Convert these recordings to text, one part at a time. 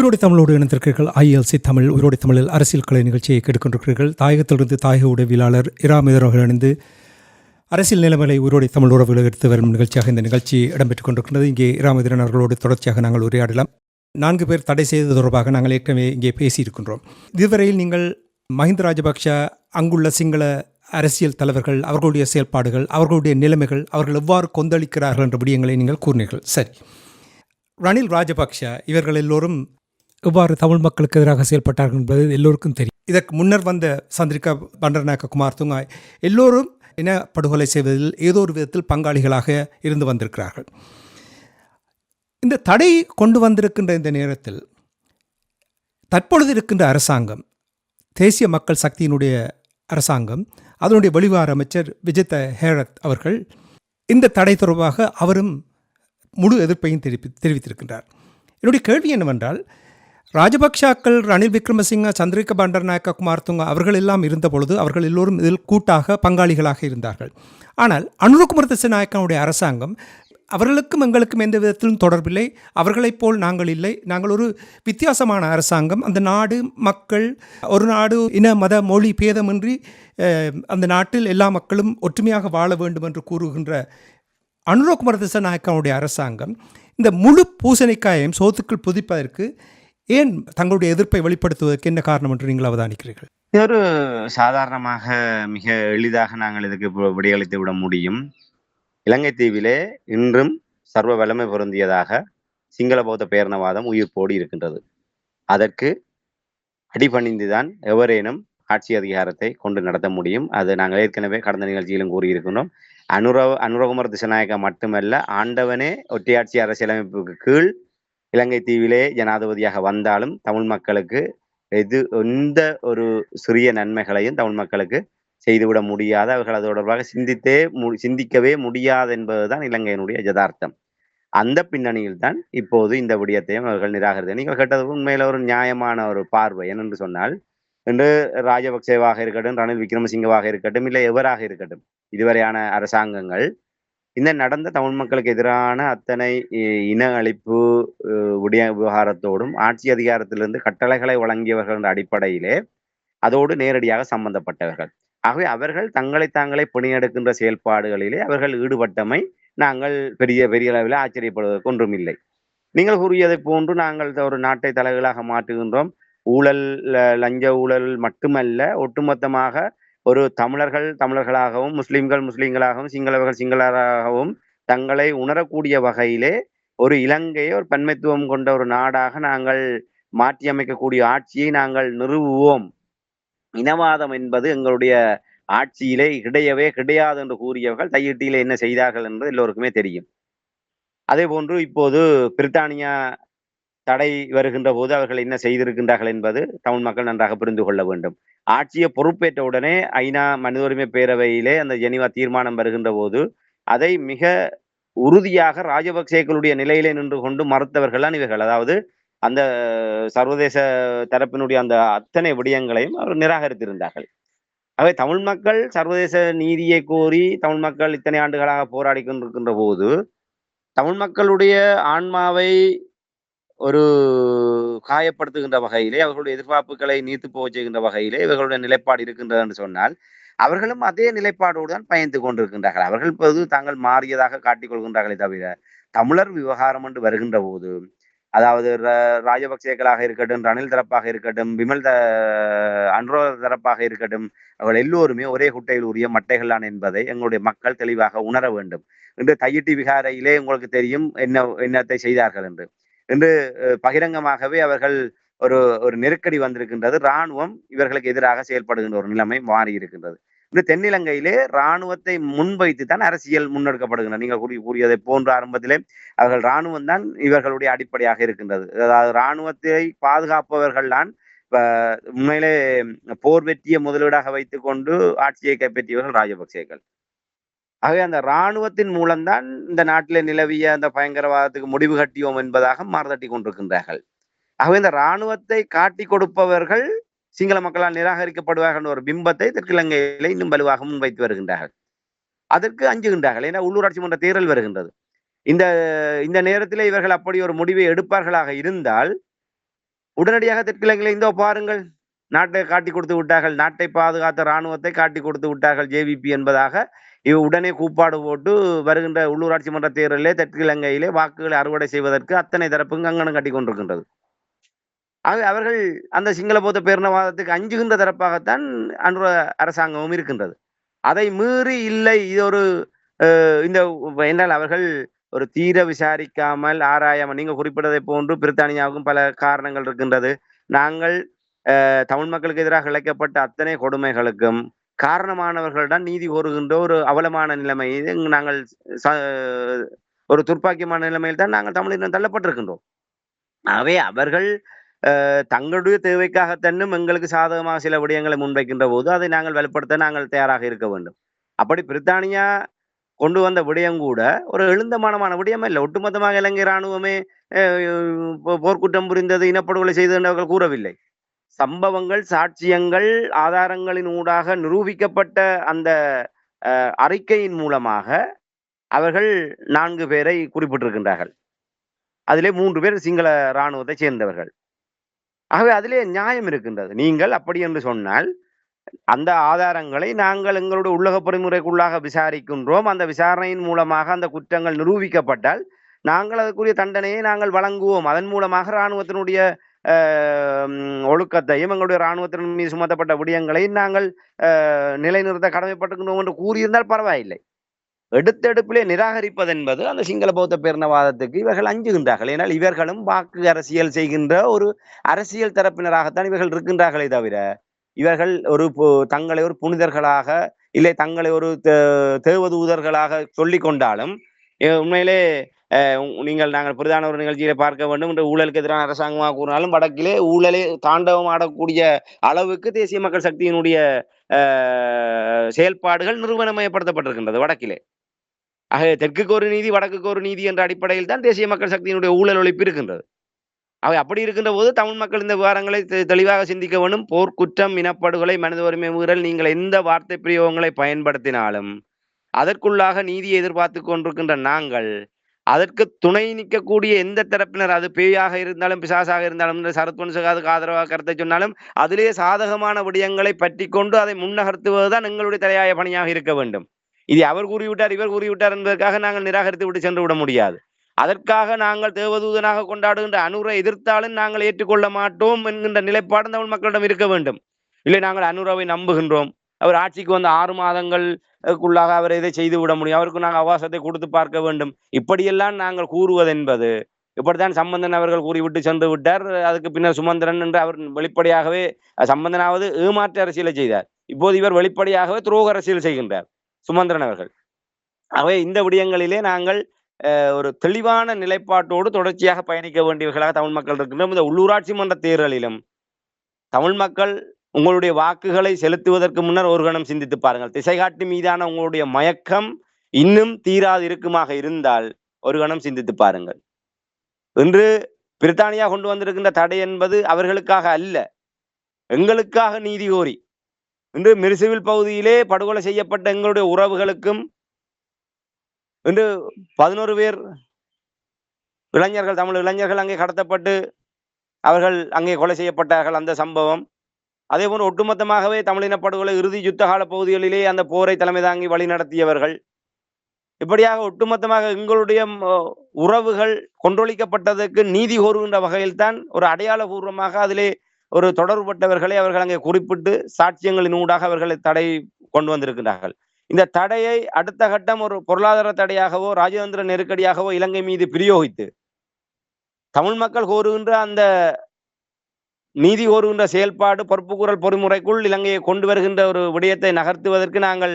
உயிரோடு தமிழோடு இணைந்திருக்கிறீர்கள். ஐஎல்சி தமிழ் உயிரோடு தமிழில் அரசியல் கலை நிகழ்ச்சியை கேட்டுக்கொண்டிருக்கிறீர்கள். தாயகத்திலிருந்து தாயக உடவியலாளர் இராமிதர் அவர்கள் இணைந்து அரசியல் நிலைமைகளை உயிரோடு தமிழ் உறவுகளை எடுத்து வரும் நிகழ்ச்சியாக இந்த நிகழ்ச்சி இடம்பெற்றுக் கொண்டிருக்கிறது இங்கே இராமிதரன் அவர்களோடு தொடர்ச்சியாக நாங்கள் உரையாடலாம். நான்கு பேர் தடை செய்தது தொடர்பாக நாங்கள் ஏற்கனவே இங்கே பேசியிருக்கின்றோம். இதுவரையில் நீங்கள் மஹிந்த ராஜபக்ஷ அங்குள்ள சிங்கள அரசியல் தலைவர்கள் அவர்களுடைய செயல்பாடுகள் அவர்களுடைய நிலைமைகள் அவர்கள் எவ்வாறு கொந்தளிக்கிறார்கள் என்ற விடயங்களை நீங்கள் கூறினீர்கள். சரி. ரணில் ராஜபக்ஷ இவர்கள் எல்லோரும் எவ்வாறு தமிழ் மக்களுக்கு எதிராக செயல்பட்டார்கள் என்பது எல்லோருக்கும் தெரியும். இதற்கு முன்னர் வந்த சந்திரிகா பண்டரநாயக்க குமார் துங்காய் எல்லோரும் இன படுகொலை செய்வதில் ஏதோ ஒரு விதத்தில் பங்காளிகளாக இருந்து வந்திருக்கிறார்கள். இந்த தடை கொண்டு வந்திருக்கின்ற இந்த நேரத்தில் தற்பொழுது இருக்கின்ற அரசாங்கம் தேசிய மக்கள் சக்தியினுடைய அரசாங்கம் அதனுடைய வெளிவார அமைச்சர் விஜித்த ஹேரத் அவர்கள் இந்த தடை தொடர்பாக அவரும் முழு எதிர்ப்பையும் தெரிவி தெரிவித்திருக்கின்றார். என்னுடைய கேள்வி என்னவென்றால் ராஜபக்ஷாக்கள் ரணில் விக்ரமசிங்க சந்திரிக பண்டர்நாயக்க குமார்த்துங்க அவர்கள் எல்லாம் இருந்த பொழுது அவர்கள் எல்லோரும் இதில் கூட்டாக பங்காளிகளாக இருந்தார்கள். ஆனால் அனுரகுமார் திசநாயக்கனுடைய அரசாங்கம் அவர்களுக்கும் எங்களுக்கும் எந்த விதத்திலும் தொடர்பில்லை. அவர்களைப் போல் நாங்கள் இல்லை. நாங்கள் ஒரு வித்தியாசமான அரசாங்கம். அந்த நாடு மக்கள் ஒரு நாடு இன மத மொழி பேதமின்றி அந்த நாட்டில் எல்லா மக்களும் ஒற்றுமையாக வாழ வேண்டும் என்று கூறுகின்ற அனுரகுமார் திசநாயக்கனுடைய அரசாங்கம் இந்த முழு பூசணிக்காயையும் சோத்துக்குள் புதிப்பதற்கு ஏன் தங்களுடைய எதிர்ப்பை வெளிப்படுத்துவதற்கு என்ன காரணம் என்று நீங்கள் அவதானிக்கிறீர்கள்? இது ஒரு சாதாரணமாக மிக எளிதாக நாங்கள் இதுக்கு விடையளித்து விட முடியும். இலங்கை தீவிலே இன்றும் சர்வ வல்லமை பொருந்தியதாக சிங்கள பௌத்த பேரணவாதம் உயிர்ப்போடு இருக்கின்றது. அதற்கு அடிபணிந்துதான் எவரேனும் ஆட்சி அதிகாரத்தை கொண்டு நடத்த முடியும். அது நாங்கள் ஏற்கனவே கடந்த நிகழ்ச்சியிலும் கூறியிருக்கின்றோம். அனுரவ அனுரகுமார் திசநாயகம் மட்டுமல்ல ஆண்டவனே ஒற்றையாட்சி அரசியலமைப்புக்கு கீழ் இலங்கை தீவிலே ஜனாதிபதியாக வந்தாலும் தமிழ் மக்களுக்கு எது எந்த ஒரு சிறிய நன்மைகளையும் தமிழ் மக்களுக்கு செய்துவிட முடியாது. அவர்கள் அது தொடர்பாக சிந்தித்தே மு- சிந்திக்கவே முடியாது என்பதுதான் இலங்கையினுடைய யதார்த்தம். அந்த பின்னணியில் தான் இப்போது இந்த விடயத்தையும் அவர்கள் நிராகரித்து நீங்கள் கேட்டது உண்மையில ஒரு நியாயமான ஒரு பார்வை. என்னென்று சொன்னால் இன்று ராஜபக்சேவாக இருக்கட்டும் ரணில் விக்ரமசிங்கவாக இருக்கட்டும் இல்லை எவராக இருக்கட்டும் இதுவரையான அரசாங்கங்கள் இந்த நடந்த தமிழ் மக்களுக்கு எதிரான அத்தனை இன அழிப்பு உடைய விவகாரத்தோடும் ஆட்சி அதிகாரத்திலிருந்து கட்டளைகளை வழங்கியவர்கள் என்ற அடிப்படையிலே அதோடு நேரடியாக சம்பந்தப்பட்டவர்கள். ஆகவே அவர்கள் தங்களை தாங்களே பிணியெடுக்கின்ற செயல்பாடுகளிலே அவர்கள் ஈடுபட்டமை நாங்கள் பெரிய பெரிய அளவில் ஆச்சரியப்படுவதற்கு ஒன்றும் இல்லை நீங்கள் கூறியதை போன்று நாங்கள் ஒரு நாட்டை தலைகளாக மாற்றுகின்றோம். ஊழல் லஞ்ச ஊழல் மட்டுமல்ல ஒட்டுமொத்தமாக ஒரு தமிழர்கள் தமிழர்களாகவும் முஸ்லிம்கள் முஸ்லிம்களாகவும் சிங்களவர்கள் சிங்களராகவும் தங்களை உணரக்கூடிய வகையிலே ஒரு இலங்கையை ஒரு பன்மைத்துவம் கொண்ட ஒரு நாடாக நாங்கள் மாற்றி அமைக்கக்கூடிய ஆட்சியை நாங்கள் நிறுவுவோம். இனவாதம் என்பது எங்களுடைய ஆட்சியிலே கிடையவே கிடையாது என்று கூறியவர்கள் தையிட்டியில என்ன செய்தார்கள் என்பது எல்லோருக்குமே தெரியும். அதே போன்று இப்போது பிரித்தானியா தடை வருகின்ற போது அவர்கள் என்ன செய்திருக்கின்றார்கள் என்பது தமிழ் மக்கள் நன்றாக புரிந்து கொள்ள வேண்டும். ஆட்சியை பொறுப்பேற்ற உடனே ஐநா மனித உரிமை பேரவையிலே அந்த ஜெனிவா தீர்மானம் வருகின்ற போது அதை மிக உறுதியாக ராஜபக்சேக்களுடைய நிலையிலே நின்று கொண்டு மறுத்தவர்கள் இவர்கள். அதாவது அந்த சர்வதேச தரப்பினுடைய அந்த அத்தனை விடயங்களையும் அவர் நிராகரித்திருந்தார்கள். ஆகவே தமிழ் மக்கள் சர்வதேச நீதியை கோரி தமிழ் மக்கள் இத்தனை ஆண்டுகளாக போராடி கொண்டிருக்கின்ற போது தமிழ் மக்களுடைய ஆன்மாவை ஒரு காயப்படுத்துகின்ற வகையிலே அவர்களுடைய எதிர்பார்ப்புகளை நீத்து போக செய்கின்ற வகையிலே இவர்களுடைய நிலைப்பாடு இருக்கின்றது என்று சொன்னால் அவர்களும் அதே நிலைப்பாடோடு தான் பயந்து கொண்டிருக்கின்றார்கள். அவர்கள் இப்போது தாங்கள் மாறியதாக காட்டிக் கொள்கின்றார்களே தவிர தமிழர் விவகாரம் என்று வருகின்ற போது அதாவது ராஜபக்சேக்களாக இருக்கட்டும் ரணில் தரப்பாக இருக்கட்டும் விமல் த அன்ரோ தரப்பாக இருக்கட்டும் அவர்கள் எல்லோருமே ஒரே குட்டையில் உரிய மட்டைகள்தான் என்பதை எங்களுடைய மக்கள் தெளிவாக உணர வேண்டும். இன்று தையிட்டி விகாரையிலே உங்களுக்கு தெரியும் என்ன என்னத்தை செய்தார்கள் என்று. என்று பகிரங்கமாகவே அவர்கள் ஒரு ஒரு நெருக்கடி வந்திருக்கின்றது. இராணுவம் இவர்களுக்கு எதிராக செயல்படுகின்ற ஒரு நிலைமை மாறி இருக்கின்றது. இந்த தென்னிலங்கையிலே இராணுவத்தை முன்வைத்து தான் அரசியல் முன்னெடுக்கப்படுகின்றன நீங்கள் கூறி கூறியதை போன்ற ஆரம்பத்திலே அவர்கள் இராணுவம் தான் இவர்களுடைய அடிப்படையாக இருக்கின்றது. அதாவது இராணுவத்தை பாதுகாப்பவர்கள் தான் உண்மையிலே போர் வெற்றியை முதலீடாக வைத்துக் கொண்டு ஆட்சியை கைப்பற்றியவர்கள் ராஜபக்சேக்கள். ஆகவே அந்த இராணுவத்தின் மூலம்தான் இந்த நாட்டிலே நிலவிய அந்த பயங்கரவாதத்துக்கு முடிவு கட்டியோம் என்பதாக மாறுதட்டி கொண்டிருக்கின்றார்கள். ஆகவே இந்த இராணுவத்தை காட்டி கொடுப்பவர்கள் சிங்கள மக்களால் நிராகரிக்கப்படுவார்கள் என்ற ஒரு பிம்பத்தை தெற்கிழங்கையில இன்னும் வலுவாக முன்வைத்து வருகின்றார்கள். அதற்கு அஞ்சுகின்றார்கள். ஏன்னா உள்ளூராட்சி மன்ற தேர்தல் வருகின்றது. இந்த இந்த நேரத்தில் இவர்கள் அப்படி ஒரு முடிவை எடுப்பார்களாக இருந்தால் உடனடியாக தெற்கிழங்கையில இந்த பாருங்கள் நாட்டை காட்டி கொடுத்து விட்டார்கள் நாட்டை பாதுகாத்த இராணுவத்தை காட்டி கொடுத்து விட்டார்கள் ஜேவிபி என்பதாக இவ உடனே கூப்பாடு போட்டு வருகின்ற உள்ளூராட்சி மன்ற தேர்தலிலே தெற்கிழங்கையிலே வாக்குகளை அறுவடை செய்வதற்கு அத்தனை தரப்பும் கங்கணம் கட்டி கொண்டிருக்கின்றது. ஆக அவர்கள் அந்த சிங்கள பௌத்த பேரினவாதத்துக்கு அஞ்சுகின்ற தரப்பாகத்தான் அன்று அரசாங்கமும் இருக்கின்றது. அதை மீறி இல்லை இது ஒரு இந்த என்றால் அவர்கள் ஒரு தீர விசாரிக்காமல் ஆராயாமல் நீங்க குறிப்பிட்டதை போன்று பிரித்தானியாவுக்கும் பல காரணங்கள் இருக்கின்றது. நாங்கள் தமிழ் மக்களுக்கு எதிராக இழைக்கப்பட்ட அத்தனை கொடுமைகளுக்கும் காரணமானவர்களிடம் நீதி கோருகின்ற ஒரு அவலமான நிலைமை. நாங்கள் ஒரு துர்ப்பாக்கியமான நிலைமையில் தான் நாங்கள் தமிழினம் தள்ளப்பட்டிருக்கின்றோம். ஆகவே அவர்கள் தங்களுடைய தேவைக்காக தன்னும் எங்களுக்கு சாதகமாக சில விடயங்களை முன்வைக்கின்ற போது அதை நாங்கள் வலுப்படுத்த நாங்கள் தயாராக இருக்க வேண்டும். அப்படி பிரித்தானியா கொண்டு வந்த விடயம் கூட ஒரு எழுந்தமானமான விடயம் இல்லை ஒட்டுமொத்தமாக இலங்கை இராணுவமே போர்க்குற்றம் புரிந்தது இனப்படுகொலை செய்து என்றவர்கள் கூறவில்லை. சம்பவங்கள் சாட்சியங்கள் ஆதாரங்களின் ஊடாக நிரூபிக்கப்பட்ட அந்த அறிக்கையின் மூலமாக அவர்கள் நான்கு பேரை குறிப்பிட்டிருக்கின்றார்கள். அதிலே மூன்று பேர் சிங்கள இராணுவத்தை சேர்ந்தவர்கள். ஆகவே அதிலே நியாயம் இருக்கின்றது. நீங்கள் அப்படி என்று சொன்னால் அந்த ஆதாரங்களை நாங்கள் எங்களுடைய உள்ளக பொறிமுறைக்குள்ளாக விசாரிக்கின்றோம். அந்த விசாரணையின் மூலமாக அந்த குற்றங்கள் நிரூபிக்கப்பட்டால் நாங்கள் அதற்குரிய தண்டனையை நாங்கள் வழங்குவோம். அதன் மூலமாக இராணுவத்தினுடைய ஒழுக்கத்தையும் எங்களுடைய இராணுவத்தின் மீது சுமத்தப்பட்ட விடயங்களை நாங்கள் நிலைநிறுத்த கடமைப்பட்டுக்கணும் என்று கூறியிருந்தால் பரவாயில்லை. எடுத்தெடுப்பிலே நிராகரிப்பது என்பது அந்த சிங்கள பௌத்த பேரினவாதத்துக்கு இவர்கள் அஞ்சுகின்றார்கள். ஏனால் இவர்களும் வாக்கு அரசியல் செய்கின்ற ஒரு அரசியல் தரப்பினராகத்தான் இவர்கள் இருக்கின்றார்களே தவிர இவர்கள் ஒரு தங்களை ஒரு புனிதர்களாக இல்லை தங்களை ஒரு தேவதூதர்களாக சொல்லி கொண்டாலும் உண்மையிலே நீங்கள் நாங்கள் பிரதான ஒரு நிகழ்ச்சியில பார்க்க வேண்டும் என்ற ஊழலுக்கு எதிரான அரசாங்கமாக கூறினாலும் வடக்கிலே ஊழலே தாண்டவம் ஆடக்கூடிய அளவுக்கு தேசிய மக்கள் சக்தியினுடைய செயல்பாடுகள் நிறுவனமயப்படுத்தப்பட்டிருக்கின்றது வடக்கிலே. ஆக தெற்குக்கு ஒரு நீதி வடக்குக்கு ஒரு நீதி என்ற அடிப்படையில் தான் தேசிய மக்கள் சக்தியினுடைய ஊழல் ஒழிப்பு இருக்கின்றது. அவை அப்படி இருக்கின்ற போது தமிழ் மக்கள் இந்த விவகாரங்களை தெளிவாக சிந்திக்க வேண்டும். போர்க்குற்றம் இனப்படுகொலை மனித உரிமை மீறல் நீங்கள் எந்த வார்த்தை பிரயோகங்களை பயன்படுத்தினாலும் அதற்குள்ளாக நீதியை எதிர்பார்த்து கொண்டிருக்கின்ற நாங்கள் அதற்கு துணை நிற்கக்கூடிய எந்த தரப்பினர் அது பேயாக இருந்தாலும் பிசாசாக இருந்தாலும் சரத்வன்சகாதுக்கு ஆதரவாக கருத்தை சொன்னாலும் அதிலே சாதகமான விடயங்களை பற்றி கொண்டு அதை முன்னகர்த்துவதுதான் எங்களுடைய தலையாய பணியாக இருக்க வேண்டும். இது அவர் கூறிவிட்டார் இவர் கூறிவிட்டார் என்பதற்காக நாங்கள் நிராகரித்து விட்டு சென்று விட முடியாது. அதற்காக நாங்கள் தேவதூதனாக கொண்டாடுகின்ற அனுரை எதிர்த்தாலும் நாங்கள் ஏற்றுக்கொள்ள மாட்டோம் என்கின்ற நிலைப்பாடு தமிழ் மக்களிடம் இருக்க வேண்டும். இல்லை நாங்கள் அனுராவை நம்புகின்றோம். அவர் ஆட்சிக்கு வந்த ஆறு மாதங்களுக்குள்ளாக அவர் இதை செய்து விட முடியும். அவருக்கு நாங்கள் அவகாசத்தை கொடுத்து பார்க்க வேண்டும். இப்படியெல்லாம் நாங்கள் கூறுவது என்பது இப்படித்தான் சம்பந்தன் அவர்கள் கூறிவிட்டு சென்று விட்டார். அதுக்கு பின்னர் சுமந்திரன் என்று அவர் வெளிப்படையாகவே சம்பந்தனாவது ஏமாற்று அரசியலை செய்தார். இப்போது இவர் வெளிப்படையாகவே துரோக அரசியல் செய்கின்றார் சுமந்திரன் அவர்கள். ஆகவே இந்த விடயங்களிலே நாங்கள் ஒரு தெளிவான நிலைப்பாட்டோடு தொடர்ச்சியாக பயணிக்க வேண்டியவர்களாக தமிழ் மக்கள் இருக்கின்றோம் இந்த உள்ளூராட்சி மன்ற தேர்தலிலும் தமிழ் மக்கள் உங்களுடைய வாக்குகளை செலுத்துவதற்கு முன்னர் ஒரு கணம் சிந்தித்து பாருங்கள். திசைகாட்டி மீதான உங்களுடைய மயக்கம் இன்னும் தீராது இருக்குமாக இருந்தால் ஒரு கணம் சிந்தித்து பாருங்கள். இன்று பிரித்தானியா கொண்டு வந்திருக்கின்ற தடை என்பது அவர்களுக்காக அல்ல. எங்களுக்காக நீதி கோரி. இன்று மிருசுவில் பகுதியிலே படுகொலை செய்யப்பட்ட எங்களுடைய உறவுகளுக்கும் இன்று பதினோரு பேர் இளைஞர்கள் தமிழ் இளைஞர்கள் அங்கே கடத்தப்பட்டு அவர்கள் அங்கே கொலை செய்யப்பட்டார்கள். அந்த சம்பவம் அதே போன்று ஒட்டுமொத்தமாகவே தமிழின படுகொலை இறுதி யுத்தகால பகுதிகளிலே அந்த போரை தலைமை தாங்கி வழி நடத்தியவர்கள். இப்படியாக ஒட்டுமொத்தமாக எங்களுடைய உறவுகள் கொன்றொழிக்கப்பட்டதற்கு நீதி கோருகின்ற வகையில் தான் ஒரு அடையாளபூர்வமாக அதிலே ஒரு தொடர்புபட்டவர்களை அவர்கள் அங்கே குறிப்பிட்டு சாட்சியங்களின் ஊடாக அவர்களை தடை கொண்டு வந்திருக்கிறார்கள் இந்த தடையை அடுத்த கட்டம் ஒரு பொருளாதார தடையாகவோ ராஜதந்திர நெருக்கடியாகவோ இலங்கை மீது பிரயோகித்து தமிழ் மக்கள் கோருகின்ற அந்த நீதி கோருகின்ற செயல்பாடு பொறுப்புக்கூறல் பொறிமுறைக்குள் இலங்கையை கொண்டு வருகின்ற ஒரு விடயத்தை நகர்த்துவதற்கு நாங்கள்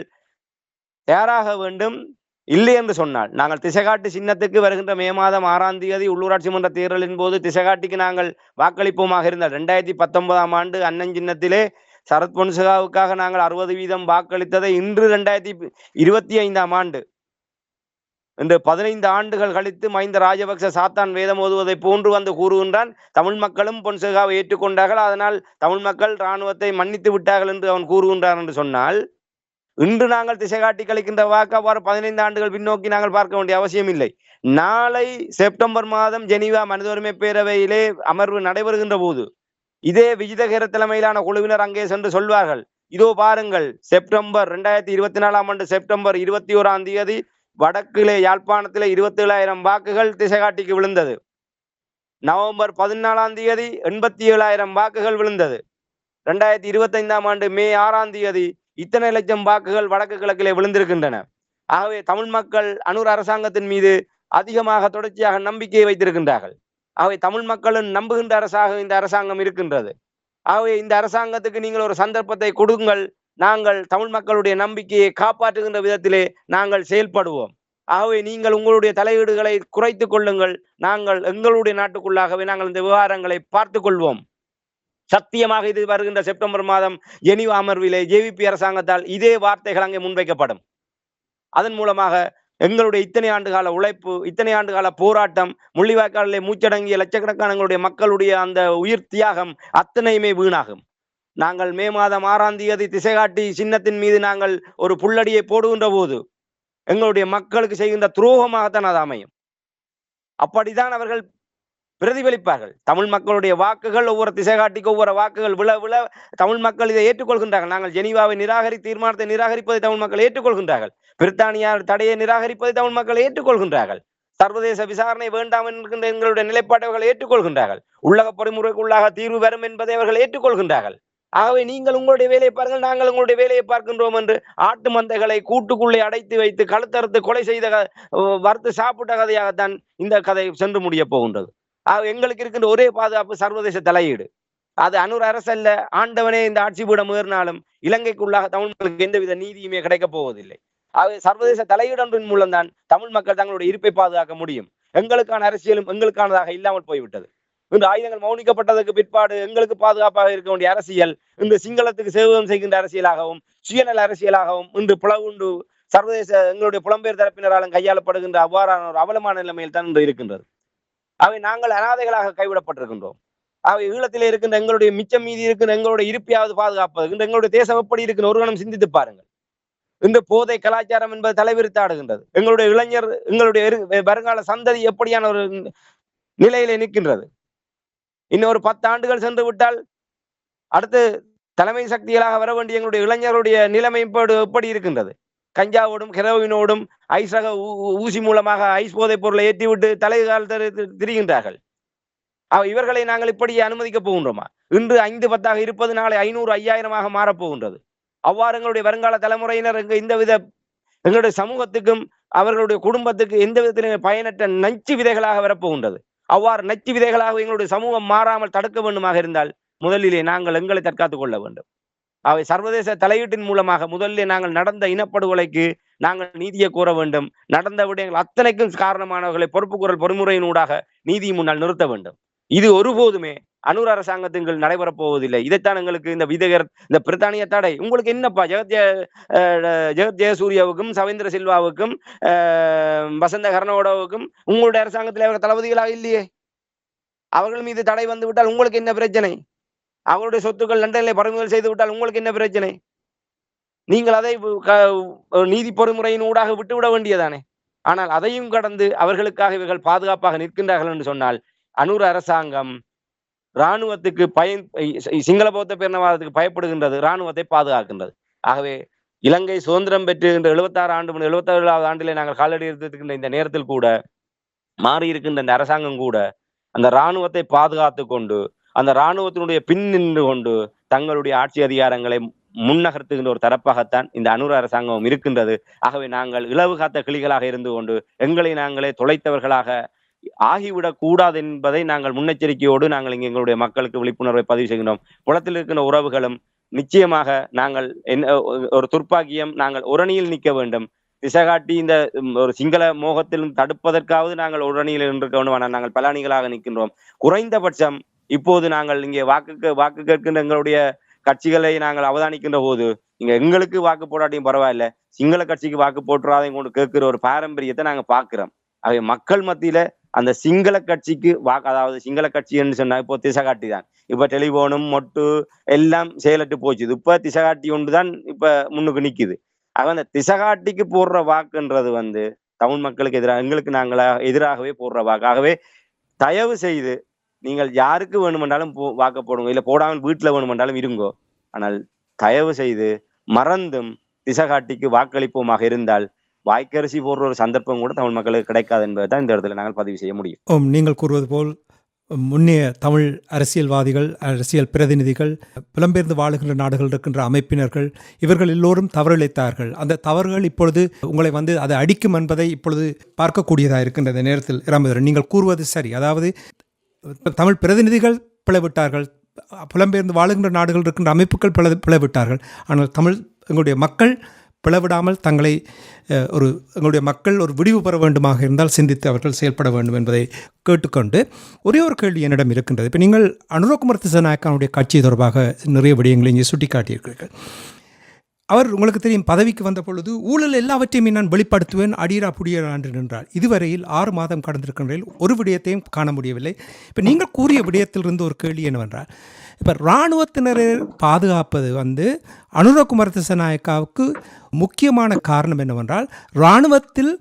தயாராக வேண்டும். இல்லை என்று சொன்னால் நாங்கள் திசைகாட்டி சின்னத்துக்கு வருகின்ற மே மாதம் ஆறாம் தேதி உள்ளூராட்சி மன்ற தேர்தலின் போது திசைகாட்டிக்கு நாங்கள் வாக்களிப்போமாக இருந்தால் ரெண்டாயிரத்தி பத்தொன்பதாம் ஆண்டு அண்ணன் சின்னத்திலே சரத் பொன்சகாவுக்காக நாங்கள் அறுபது வீதம் வாக்களித்ததை இன்று ரெண்டாயிரத்தி இருபத்தி ஐந்தாம் ஆண்டு இன்று பதினைந்து ஆண்டுகள் கழித்து மஹிந்த ராஜபக்ச சாத்தான் வேதம் ஓதுவதை போன்று வந்து கூறுகின்றான். தமிழ் மக்களும் பொன்சேகாவை ஏற்றுக்கொண்டார்கள். அதனால் தமிழ் மக்கள் இராணுவத்தை மன்னித்து விட்டார்கள் என்று அவன் கூறுகின்றான் என்று சொன்னால் இன்று நாங்கள் திசை காட்டி கழிக்கின்ற வாக்கு அவ்வாறு பதினைந்து ஆண்டுகள் பின்னோக்கி நாங்கள் பார்க்க வேண்டிய அவசியம் இல்லை. நாளை செப்டம்பர் மாதம் ஜெனீவா மனித உரிமை பேரவையிலே அமர்வு நடைபெறுகின்ற போது இதே விஜிதகர தலைமையிலான குழுவினர் அங்கே சென்று சொல்வார்கள். இதோ பாருங்கள் செப்டம்பர் ரெண்டாயிரத்தி இருபத்தி நாலாம் ஆண்டு செப்டம்பர் இருபத்தி ஓராம் தேதி வடக்கிலே யாழ்ப்பாணத்திலே இருபத்தி ஏழாயிரம் வாக்குகள் திசைகாட்டிக்கு விழுந்தது. நவம்பர் பதினாலாம் தேதி எண்பத்தி ஏழாயிரம் வாக்குகள் விழுந்தது. ரெண்டாயிரத்தி இருபத்தைந்தாம் ஆண்டு மே ஆறாம் தேதி இத்தனை லட்சம் வாக்குகள் வடக்கு கிழக்கிலே விழுந்திருக்கின்றன. ஆகவே தமிழ் மக்கள் அனூர் அரசாங்கத்தின் மீது அதிகமாக தொடர்ச்சியாக நம்பிக்கையை வைத்திருக்கின்றார்கள். ஆகவே தமிழ் மக்களும் நம்புகின்ற அரசாக இந்த அரசாங்கம் இருக்கின்றது. ஆகவே இந்த அரசாங்கத்துக்கு நீங்கள் ஒரு சந்தர்ப்பத்தை கொடுங்கள். நாங்கள் தமிழ் மக்களுடைய நம்பிக்கையை காப்பாற்றுகின்ற விதத்திலே நாங்கள் செயல்படுவோம். ஆகவே நீங்கள் உங்களுடைய தலையீடுகளை குறைத்துக் கொள்ளுங்கள். நாங்கள் எங்களுடைய நாட்டுக்குள்ளாகவே நாங்கள் இந்த விவகாரங்களை பார்த்து கொள்வோம் சத்தியமாக இது வருகின்ற செப்டம்பர் மாதம் ஜெனிவா அமர்விலே ஜேவிபி அரசாங்கத்தால் இதே வார்த்தைகள் அங்கே முன்வைக்கப்படும். அதன் மூலமாக எங்களுடைய இத்தனை ஆண்டுகால உழைப்பு இத்தனை ஆண்டுகால போராட்டம் முள்ளிவாய்க்காலிலே மூச்சடங்கிய லட்சக்கணக்கான எங்களுடைய மக்களுடைய அந்த உயிர் தியாகம் அத்தனையுமே வீணாகும். நாங்கள் மே மாதம் ஆறாம் தேதி திசைகாட்டி சின்னத்தின் மீது நாங்கள் ஒரு புல்லடியை போடுகின்ற போது எங்களுடைய மக்களுக்கு செய்கின்ற துரோகமாகத்தான் அது அமையும். அப்படித்தான் அவர்கள் பிரதிபலிப்பார்கள். தமிழ் மக்களுடைய வாக்குகள் ஒவ்வொரு திசைகாட்டிக்கு ஒவ்வொரு வாக்குகள் விழ விழ தமிழ் மக்கள் இதை ஏற்றுக்கொள்கின்றார்கள். நாங்கள் ஜெனீவாவை நிராகரி தீர்மானத்தை நிராகரிப்பதை தமிழ் மக்கள் ஏற்றுக்கொள்கின்றார்கள். பிரித்தானியார் தடையை நிராகரிப்பதை தமிழ் மக்கள் ஏற்றுக்கொள்கின்றார்கள். சர்வதேச விசாரணை வேண்டாம் என்கின்ற எங்களுடைய நிலைப்பாட்டை அவர்கள் ஏற்றுக்கொள்கின்றார்கள். உள்ளக பொறிமுறைக்குள்ளாக தீர்வு வரும் என்பதை அவர்கள் ஏற்றுக்கொள்கின்றார்கள். ஆகவே நீங்கள் உங்களுடைய வேலையை பாருங்கள் நாங்கள் உங்களுடைய வேலையை பார்க்கின்றோம் என்று ஆட்டு மந்தைகளை கூட்டுக்குள்ளே அடைத்து வைத்து கழுத்தறுத்து கொலை செய்த வறுத்து சாப்பிட்ட கதையாகத்தான் இந்த கதை சென்று முடிய போகின்றது. ஆக எங்களுக்கு இருக்கின்ற ஒரே பாதுகாப்பு சர்வதேச தலையீடு. அது அனூர் அரசல்ல ஆண்டவனே இந்த ஆட்சி பீடம் ஏறினாலும் இலங்கைக்குள்ளாக தமிழ் மக்களுக்கு எந்தவித நீதியுமே கிடைக்கப் போவதில்லை. ஆகவே சர்வதேச தலையீடொன்றின் மூலம்தான் தமிழ் மக்கள் தங்களுடைய இருப்பை பாதுகாக்க முடியும். எங்களுக்கான அரசியலும் எங்களுக்கானதாக இல்லாமல் போய்விட்டது. இந்த ஆயுதங்கள் மௌனிக்கப்பட்டதற்கு பிற்பாடு எங்களுக்கு பாதுகாப்பாக இருக்க வேண்டிய அரசியல் இந்த சிங்களத்துக்கு சேவகம் செய்கின்ற அரசியலாகவும் சுயநல அரசியலாகவும் இன்று பிளவுண்டு சர்வதேச எங்களுடைய புலம்பெயர் தரப்பினராலும் கையாளப்படுகின்ற அவ்வாறான ஒரு அவலமான நிலைமையில் தான் இன்று இருக்கின்றது. அவை நாங்கள் அனாதைகளாக கைவிடப்பட்டிருக்கின்றோம். அவை ஈழத்தில் இருக்கின்ற எங்களுடைய மிச்சம் மீதி இருக்கின்ற எங்களுடைய இருப்பையாவது பாதுகாப்பது இன்று எங்களுடைய தேசம் எப்படி இருக்குன்னு ஒரு கணம் சிந்தித்து பாருங்கள். இந்த போதை கலாச்சாரம் என்பது தலைவிரித்தாடுகின்றது எங்களுடைய இளைஞர் எங்களுடைய வருங்கால சந்ததி எப்படியான ஒரு நிலையிலே நிற்கின்றது? இன்னொரு பத்து ஆண்டுகள் சென்று விட்டால் அடுத்து தலைமை சக்திகளாக வர வேண்டிய எங்களுடைய இளைஞர்களுடைய நிலைமை இப்போது எப்படி இருக்கின்றது? கஞ்சாவோடும் ஹெரோயினோடும் ஐஸ் ரக ஊ- ஊசி மூலமாக ஐஸ் போதைப் பொருளை ஏற்றிவிட்டு தலைகால் தெரி- திரிகின்றார்கள். இவர்களை நாங்கள் இப்படி அனுமதிக்க போகின்றோமா? இன்று ஐந்து பத்தாக இருப்பது நாளை ஐநூறு ஐயாயிரமாக மாறப்போகின்றது. அவ்வாறு எங்களுடைய வருங்கால தலைமுறையினர் எங்க இந்த வித எங்களுடைய சமூகத்துக்கும் அவர்களுடைய குடும்பத்துக்கு எந்த விதத்திலும் பயனற்ற நச்சு விதைகளாக வரப்போகின்றது. அவ்வாறு நச்சு விதைகளாக எங்களுடைய சமூகம் மாறாமல் தடுக்க வேண்டுமாக இருந்தால் முதலிலே நாங்கள் எங்களை தற்காத்துக் கொள்ள வேண்டும். அவை சர்வதேச தலையீட்டின் மூலமாக முதலிலே நாங்கள் நடந்த இனப்படுகொலைக்கு நாங்கள் நீதியை கூற வேண்டும். நடந்த விடயங்கள் அத்தனைக்கும் காரணமானவர்களை பொறுப்பு குரல் பொறிமுறையினூடாக நீதி முன்னால் நிறுத்த வேண்டும். இது ஒருபோதுமே அனூர் அரசாங்கத்தின் கீழ் நடைபெறப் போவதில்லை. இதைத்தான் எங்களுக்கு இந்த விதகர் இந்த பிரித்தானிய தடை. உங்களுக்கு என்னப்பா? ஜெகத் அஹ் ஜெகத் ஜெயசூர்யாவுக்கும் சவேந்திர சில்வாவுக்கும் அஹ் வசந்த கர்ணோடாவுக்கும் உங்களுடைய அரசாங்கத்தில் அவர்கள் தளபதிகளாக இல்லையே? அவர்கள் மீது தடை வந்து விட்டால் உங்களுக்கு என்ன பிரச்சனை? அவருடைய சொத்துக்கள் லண்டனில் பறிமுதல் செய்து விட்டால் உங்களுக்கு என்ன பிரச்சனை? நீங்கள் அதை நீதி பொறிமுறையின் ஊடாக விட்டுவிட வேண்டியதானே? ஆனால் அதையும் கடந்து அவர்களுக்காக இவர்கள் பாதுகாப்பாக நிற்கின்றார்கள் என்று சொன்னால் அனூர் அரசாங்கம் இராணுவத்துக்கு பயன் சிங்கள பௌத்த பேரினவாதத்துக்கு பயப்படுகின்றது இராணுவத்தை பாதுகாக்கின்றது. ஆகவே இலங்கை சுதந்திரம் பெற்றுகின்ற எழுபத்தாறு ஆண்டு முன் எழுபத்தாறாவது ஆண்டிலே நாங்கள் காலடி எடுத்துக்கின்ற இந்த நேரத்தில் கூட மாறி இருக்கின்ற இந்த அரசாங்கம் கூட அந்த இராணுவத்தை பாதுகாத்து கொண்டு அந்த இராணுவத்தினுடைய பின் நின்று கொண்டு தங்களுடைய ஆட்சி அதிகாரங்களை முன்னகர்த்துகின்ற ஒரு தரப்பாகத்தான் இந்த அனுர அரசாங்கம் இருக்கின்றது. ஆகவே நாங்கள் இளவு காத்த கிளிகளாக இருந்து கொண்டு எங்களை நாங்களே தொலைத்தவர்களாக ஆகிவிடக் கூடாது என்பதை நாங்கள் முன்னெச்சரிக்கையோடு நாங்கள் இங்கே எங்களுடைய மக்களுக்கு விழிப்புணர்வை பதிவு செய்கின்றோம். குளத்தில் இருக்கின்ற உறவுகளும் நிச்சயமாக நாங்கள் என்ன ஒரு துர்ப்பாக்கியம் நாங்கள் உரணியில் நிற்க வேண்டும். திசைகாட்டி இந்த ஒரு சிங்கள மோகத்திலும் தடுப்பதற்காவது நாங்கள் உரணியில் நின்றுக்க வேண்டும் ஆனால் நாங்கள் பலானிகளாக நிற்கின்றோம். குறைந்தபட்சம் இப்போது நாங்கள் இங்கே வாக்கு வாக்கு கேட்கின்ற எங்களுடைய கட்சிகளை நாங்கள் அவதானிக்கின்ற போது இங்க எங்களுக்கு வாக்கு போடாட்டியும் பரவாயில்ல. சிங்கள கட்சிக்கு வாக்கு போட்டுறாதையும் கொண்டு கேட்கிற ஒரு பாரம்பரியத்தை நாங்க பாக்குறோம் அவை மக்கள் மத்தியில அந்த சிங்கள கட்சிக்கு வாக்கு அதாவது சிங்கள கட்சின்னு சொன்னா இப்போ திசகாட்டி தான். இப்ப டெலிபோனும் மொட்டு எல்லாம் செயலட்டு போச்சு. இப்ப திசைகாட்டி ஒன்று தான் இப்ப முன்னுக்கு நிக்குது. ஆக அந்த திசைகாட்டிக்கு போடுற வாக்குன்றது வந்து தமிழ் மக்களுக்கு எதிராக எங்களுக்கு நாங்களா எதிராகவே போடுற வாக்கு. ஆகவே தயவு செய்து நீங்கள் யாருக்கு வேணுமென்றாலும் போ வாக்கு போடுங்க. இல்லை போடாமல் வீட்டில் வேணுமென்றாலும் இருங்கோ. ஆனால் தயவு செய்து மறந்தும் திசைகாட்டிக்கு வாக்களிப்போமாக இருந்தால் வாய்க்கரிசி போடுற ஒரு சந்தர்ப்பம் கூட தமிழ் மக்களுக்கு கிடைக்காது என்பதை தான் இந்த இடத்துல நாங்கள் பதிவு செய்ய முடியும். நீங்கள் கூறுவது போல் முன்னைய தமிழ் அரசியல்வாதிகள் அரசியல் பிரதிநிதிகள் புலம்பெயர்ந்து வாழுகின்ற நாடுகள் இருக்கின்ற அமைப்பினர்கள் இவர்கள் எல்லோரும் தவறிழைத்தார்கள். அந்த தவறுகள் இப்பொழுது உங்களை வந்து அதை அடிக்கும் என்பதை இப்பொழுது பார்க்கக்கூடியதாக இருக்கின்ற நேரத்தில். இராமதரன் நீங்கள் கூறுவது சரி. அதாவது தமிழ் பிரதிநிதிகள் பிளவிட்டார்கள் புலம்பெயர்ந்து வாழுகின்ற நாடுகள் இருக்கின்ற அமைப்புகள் பிள பிளவிட்டார்கள் ஆனால் தமிழ் எங்களுடைய மக்கள் பிளவிடாமல் தங்களை ஒரு எங்களுடைய மக்கள் ஒரு விடிவு பெற வேண்டுமாக இருந்தால் சிந்தித்து அவர்கள் செயல்பட வேண்டும் என்பதை கேட்டுக்கொண்டு ஒரே ஒரு கேள்வி என்னிடம் இருக்கின்றது. இப்போ நீங்கள் அனுரகுமார் திசநாயக்கானுடைய கட்சி தொடர்பாக நிறைய விடயங்களை இங்கே சுட்டிக்காட்டியிருக்கிறீர்கள். அவர் உங்களுக்கு தெரியும் பதவிக்கு வந்த பொழுது ஊழல் எல்லாவற்றையுமே நான் வெளிப்படுத்துவேன் அடியரா புடியரா என்று நின்றார். இதுவரையில் ஆறு மாதம் கடந்திருக்கின்ற ஒரு விடயத்தையும் காண முடியவில்லை. இப்போ நீங்கள் கூறிய விடயத்திலிருந்து ஒரு கேள்வி என்னவென்றால் இப்போ இராணுவத்தினரை பாதுகாப்பது வந்து அனுரகுமார் திசநாயக்காவுக்கு முக்கியமான காரணம் என்னவென்றால் இராணுவத்தில்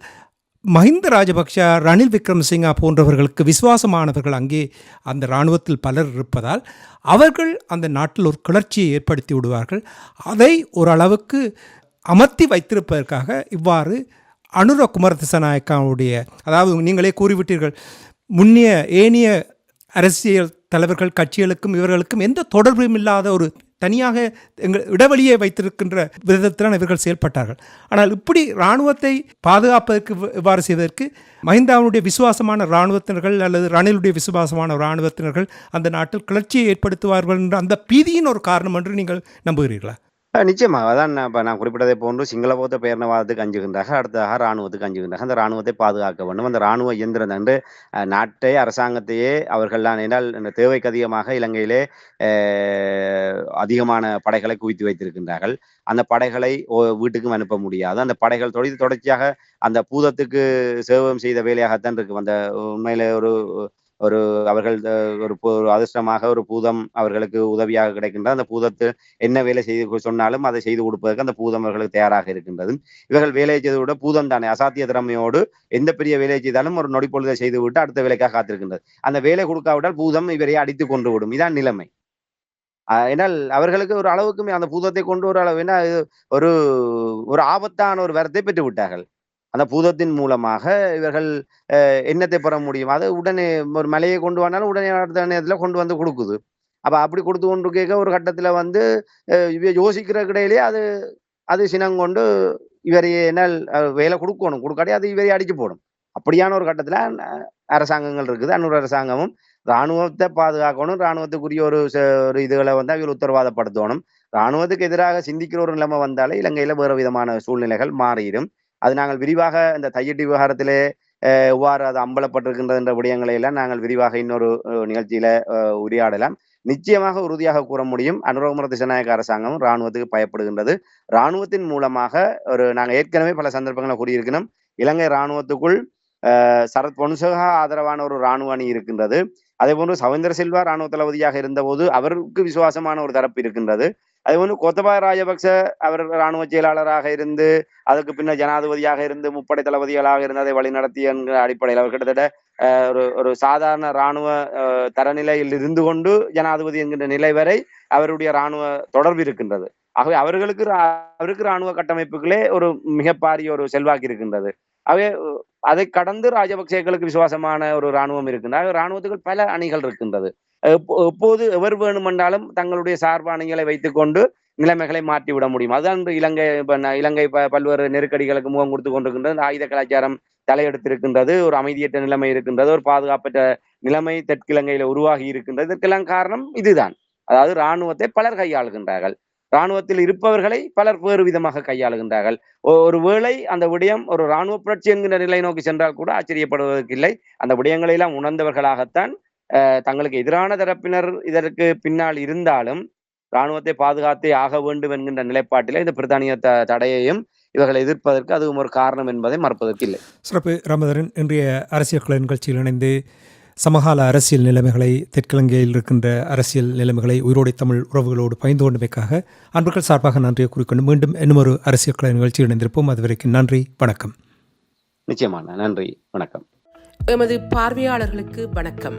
மஹிந்த ராஜபக்ஷ ரணில் விக்ரமசிங்கா போன்றவர்களுக்கு விசுவாசமானவர்கள் அங்கே அந்த இராணுவத்தில் பலர் இருப்பதால் அவர்கள் அந்த நாட்டில் ஒரு கிளர்ச்சியை ஏற்படுத்தி விடுவார்கள். அதை ஓரளவுக்கு அமர்த்தி வைத்திருப்பதற்காக இவ்வாறு அனுர குமார திசநாயக்காவுடைய அதாவது நீங்களே கூறிவிட்டீர்கள் முன்னிய ஏனிய அரசியல் தலைவர்கள் கட்சிகளுக்கும் இவர்களுக்கும் எந்த தொடர்பும் இல்லாத ஒரு தனியாக எங்கள் இடைவெளியை வைத்திருக்கின்ற விதத்தில் இவர்கள் செயல்பட்டார்கள். ஆனால் இப்படி இராணுவத்தை பாதுகாப்பதற்கு இவ்வாறு செய்வதற்கு மஹிந்தாவுடைய விசுவாசமான இராணுவத்தினர்கள் அல்லது ரணிலுடைய விசுவாசமான இராணுவத்தினர்கள் அந்த நாட்டில் கிளர்ச்சியை ஏற்படுத்துவார்கள் என்ற அந்த பீதியின் ஒரு காரணம் என்று நீங்கள் நம்புகிறீர்களா? நிச்சயமாக அதான் இப்போ நான் குறிப்பிட்டதை போன்று சிங்கள பௌத்த பேரணவாதத்துக்கு அஞ்சுகின்றாக அடுத்ததாக இராணுவத்துக்கு அஞ்சுகின்றாக அந்த ராணுவத்தை பாதுகாக்க வேண்டும். அந்த இராணுவ இயந்திரம் என்று நாட்டை அரசாங்கத்தையே அவர்கள் தான் என்றால் இந்த தேவைக்கு அதிகமாக இலங்கையிலே அதிகமான படைகளை குவித்து வைத்திருக்கின்றார்கள். அந்த படைகளை ஓ- வீட்டுக்கும் அனுப்ப முடியாது. அந்த படைகள் தொடர்ந்து தொடர்ச்சியாக அந்த பூதத்துக்கு சேவம் செய்த வேலையாகத்தான் இருக்கு. அந்த உண்மையிலே ஒரு ஒரு அவர்கள் ஒரு அதிர்ஷ்டமாக ஒரு பூதம் அவர்களுக்கு உதவியாக கிடைக்கின்ற அந்த பூதத்தில் என்ன வேலை செய்து சொன்னாலும் அதை செய்து கொடுப்பதற்கு அந்த பூதம் அவர்களுக்கு தயாராக இருக்கின்றது. இவர்கள் வேலையை செய்து விட பூதம் தானே அசாத்திய திறமையோடு எந்த பெரிய வேலையை செய்தாலும் ஒரு நொடி பொழுதை செய்து விட்டு அடுத்த வேலைக்காக காத்திருக்கின்றது. அந்த வேலை கொடுக்காவிட்டால் பூதம் இவரை அடித்து கொண்டு விடும். இதான் நிலைமை. ஆஹ் ஏனால் அவர்களுக்கு ஒரு அளவுக்குமே அந்த பூதத்தை கொண்டு ஒரு அளவு என்ன ஒரு ஒரு ஆபத்தான ஒரு வரத்தை பெற்று விட்டார்கள் அந்த பூதத்தின் மூலமாக இவர்கள் என்னத்தை பெற முடியும்? அது உடனே ஒரு மலையை கொண்டு வந்தாலும் உடனே அடுத்த நேரத்தில் கொண்டு வந்து கொடுக்குது. அப்போ அப்படி கொடுத்து கொண்டு கேட்க ஒரு கட்டத்தில் வந்து யோசிக்கிற இடையிலே அது அது சினங்கொண்டு இவரையே என்ன வேலை கொடுக்கணும். கொடுக்காட்டி அது இவரை அடிச்சு போடும். அப்படியான ஒரு கட்டத்தில் அரசாங்கங்கள் இருக்குது. அன்னொரு அரசாங்கமும் இராணுவத்தை பாதுகாக்கணும். இராணுவத்துக்குரிய ஒரு ச- ஒரு இதுகளை வந்து அவங்க உத்தரவாதப்படுத்தணும். இராணுவத்துக்கு எதிராக சிந்திக்கிற ஒரு நிலைமை வந்தாலே இலங்கையில் வேறு விதமான சூழ்நிலைகள் மாறிடும். அது நாங்கள் விரிவாக இந்த தையட்டி விவகாரத்திலே அஹ், எவ்வாறு அது அம்பலப்பட்டிருக்கின்றது என்ற விடயங்களை எல்லாம் நாங்கள் விரிவாக இன்னொரு நிகழ்ச்சியில உரையாடலாம். நிச்சயமாக உறுதியாக கூற முடியும். அனுரகுமார திசநாயக அரசாங்கம் இராணுவத்துக்கு பயப்படுகின்றது. இராணுவத்தின் மூலமாக ஒரு நாங்கள் ஏற்கனவே பல சந்தர்ப்பங்களை கூறியிருக்கணும் இலங்கை இராணுவத்துக்குள் சரத் பொன்சகா ஆதரவான ஒரு இராணுவ அணி இருக்கின்றது. அதே போன்று சவேந்திர செல்வா இராணுவ தளபதியாக இருந்தபோது அவருக்கு விசுவாசமான ஒரு தரப்பு இருக்கின்றது. அது போன்று கோத்தபாய ராஜபக்ச அவர் இராணுவ செயலாளராக இருந்து அதுக்கு பின்னர் ஜனாதிபதியாக இருந்து முப்படை தளபதிகளாக இருந்து அதை வழிநடத்திய என்கிற அடிப்படையில் அவர் கிட்டத்தட்ட அஹ், ஒரு ஒரு சாதாரண இராணுவ அஹ், தரநிலையில் இருந்து கொண்டு ஜனாதிபதி என்கின்ற நிலை வரை அவருடைய இராணுவ தொடர்பு இருக்கின்றது. ஆகவே அவர்களுக்கு ரா- அவருக்கு இராணுவ கட்டமைப்புகளே ஒரு மிகப்பாரிய ஒரு செல்வாக்கு இருக்கின்றது. ஆகவே அதை கடந்து ராஜபக்சேக்களுக்கு விசுவாசமான ஒரு இராணுவம் இருக்கின்றது. ஆகவே இராணுவத்துக்கு பல அணிகள் இருக்கின்றது. எப்போது எவர் வேணுமென்றாலும் தங்களுடைய சார்பானங்களை வைத்துக்கொண்டு நிலைமைகளை மாற்றிவிட முடியும். அதுதான் இலங்கை இலங்கை ப- பல்வேறு நெருக்கடிகளுக்கு முகம் கொடுத்து கொண்டிருக்கின்றது ஆயுத கலாச்சாரம் தலையெடுத்திருக்கின்றது. ஒரு அமைதியற்ற நிலைமை இருக்கின்றது. ஒரு பாதுகாப்பற்ற நிலைமை தெற்கிலங்கையில உருவாகி இருக்கின்றது. இதற்கெல்லாம் காரணம் இதுதான். அதாவது இராணுவத்தை பலர் கையாளுகின்றார்கள். இராணுவத்தில் இருப்பவர்களை பலர் வேறு விதமாக கையாளுகின்றார்கள். ஒரு வேளை அந்த விடயம் ஒரு இராணுவ புரட்சி என்கிற நிலை நோக்கி சென்றால் கூட ஆச்சரியப்படுவதற்கு இல்லை அந்த விடயங்களை எல்லாம் உணர்ந்தவர்களாகத்தான் தங்களுக்கு எதிரான தரப்பினர் இதற்கு பின்னால் இருந்தாலும் இராணுவத்தை பாதுகாத்தே ஆக வேண்டும் என்கின்ற நிலைப்பாட்டிலே இந்த பிரித்தானிய த தடையையும் இவர்கள் எதிர்ப்பதற்கு அதுவும் ஒரு காரணம் என்பதை மறப்பதற்கு இல்லை. சிறப்பு. ராமதரன் இன்றைய அரசியல் கலை நிகழ்ச்சியில் இணைந்து சமகால அரசியல் நிலைமைகளை தெற்கிழங்கையில் இருக்கின்ற அரசியல் நிலைமைகளை உயிரோடை தமிழ் உறவுகளோடு பகிர்ந்து கொண்டமைக்காக அன்பர்கள் சார்பாக நன்றியை குறிக்கொண்டு மீண்டும் இன்னும் ஒரு அரசியல் கலை நிகழ்ச்சியில் இணைந்திருப்போம். அதுவரைக்கும் நன்றி வணக்கம். நிச்சயமான நன்றி வணக்கம். எமது பார்வையாளர்களுக்கு வணக்கம்.